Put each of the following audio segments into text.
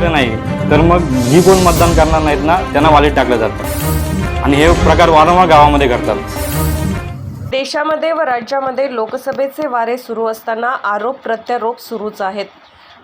टाकलं नाही तर मग जी कोण मतदान करणार नाहीत ना त्यांना वालीत टाकलं जातं. आणि हे प्रकार वारंवार गावामध्ये घडतात. देशामध्ये व राज्यामध्ये लोकसभेचे वारे सुरू असताना आरोप प्रत्यारोप सुरूच आहेत.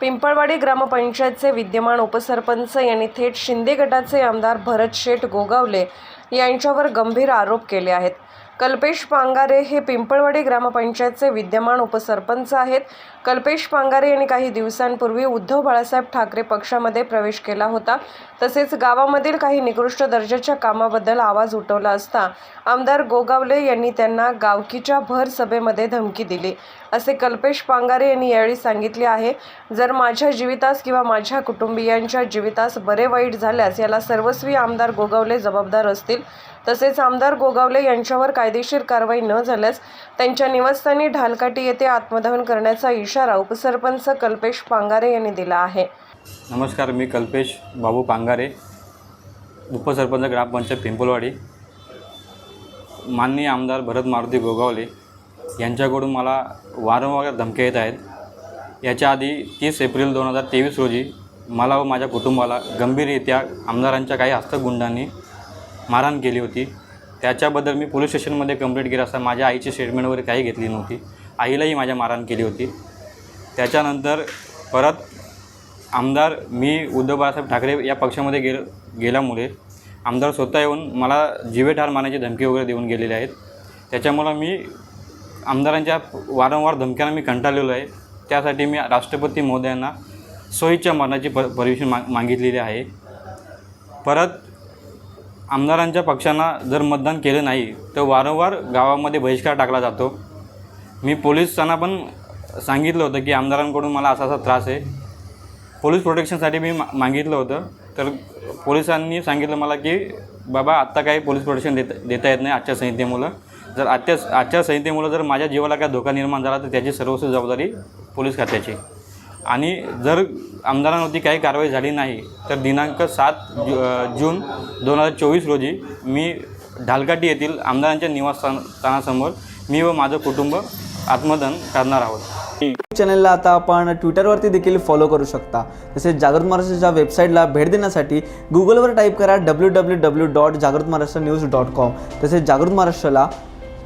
पिंपळवाडी ग्रामपंचायतचे विद्यमान उपसरपंच यांनी थेट शिंदे गटाचे आमदार भरत शेठ गोगावले यांच्यावर गंभीर आरोप केले आहेत. कल्पेश पांगारे हे पिंपळवाडी ग्रामपंचायतचे विद्यमान उपसरपंच आहेत. कल्पेश पांगारे यांनी काही दिवसांपूर्वी उद्धव बाळासाहेब ठाकरे पक्षामध्ये प्रवेश केला होता. तसेच गावामधील काही निकृष्ट दर्जाच्या कामाबद्दल आवाज उठवला असता आमदार गोगावले यांनी त्यांना गावकीच्या भर सभेमध्ये धमकी दिली. असे कल्पेश पांगारे यांनी यावेळी सांगितले आहे जर माझ्या जीवितास किंवा माझ्या कुटुंबियांच्या जीवितास बरे वाईट झाल्यास याला सर्वस्वी आमदार गोगावले जबाबदार असतील. तसेच आमदार गोगावले यांच्यावर कायदेशीर कारवाई न झाल्यास त्यांच्या निवासस्थानी ढालकाटी येथे आत्मदहन करण्याचा इशारा उपसरपंच कल्पेश पांगारे यांनी दिला आहे. नमस्कार मी कल्पेश बाबू पांगारे उपसरपंच ग्रामपंचायत पिंपलवाडी. माननीय आमदार भरत मारुती गोगावले यांच्याकडून मला वारंवार धमक्या येत आहेत. याच्या आधी तीस एप्रिल दोन हजार तेवीस रोजी मला व माझ्या कुटुंबाला गंभीररित्या आमदारांच्या काही हस्तगुंडांनी मारहाण केली होती. त्याच्याबद्दल मी पोलीस स्टेशनमध्ये कंप्लेंट केली असता. माझ्या आईची स्टेटमेंट वगैरे काही घेतली नव्हती. आईलाही माझ्या मारहाण केली होती. त्याच्यानंतर परत आमदार मी उद्धव बाळासाहेब ठाकरे या पक्षामध्ये गेल गेल्यामुळे आमदार स्वतः येऊन मला जीवेठार मारण्याची धमकी वगैरे देऊन गेलेले आहेत. त्याच्यामुळं मी आमदारांच्या वारंवार धमक्यांना मी कंटाळलेलो आहे. त्यासाठी मी राष्ट्रपती महोदयांना सोयीच्या मरणाची प परमिशन मा मागितलेली आहे. परत आमदारांच्या पक्षांना जर मतदान केलं नाही तर वारंवार गावामध्ये बहिष्कार टाकला जातो. मी पोलिसांना पण सांगितलं होतं की आमदारांकडून मला असा असा त्रास आहे. पोलीस प्रोटेक्शनसाठी मी मा मागितलं होतं. तर पोलिसांनी सांगितलं मला की बाबा आत्ता काही पोलीस प्रोटेक्शन देता देता येत नाही आजच्या संहितेमुळं. जर आत्ता आजच्या संहितेमुळं जर माझ्या जीवाला काय धोका निर्माण झाला तर त्याची सर्वस्व जबाबदारी पोलीस खात्याची. आणि जर आमदारांवरती काही कारवाई झाली नाही तर दिनांक सात जु जून दोन हजार चोवीस रोजी मी ढालकाटी येथील आमदारांच्या निवासस्थान स्थानासमोर मी व माझं कुटुंब आत्मदान करणार आहोत. चॅनलला आता आपण ट्विटरवरती देखील फॉलो करू शकता. तसेच जागृत महाराष्ट्राच्या वेबसाईटला भेट देण्यासाठी गुगलवर टाईप करा डब्ल्यू डब्ल्यू डब्ल्यू डॉट जागृत महाराष्ट्र न्यूज डॉट कॉम तसेच जागृत महाराष्ट्राला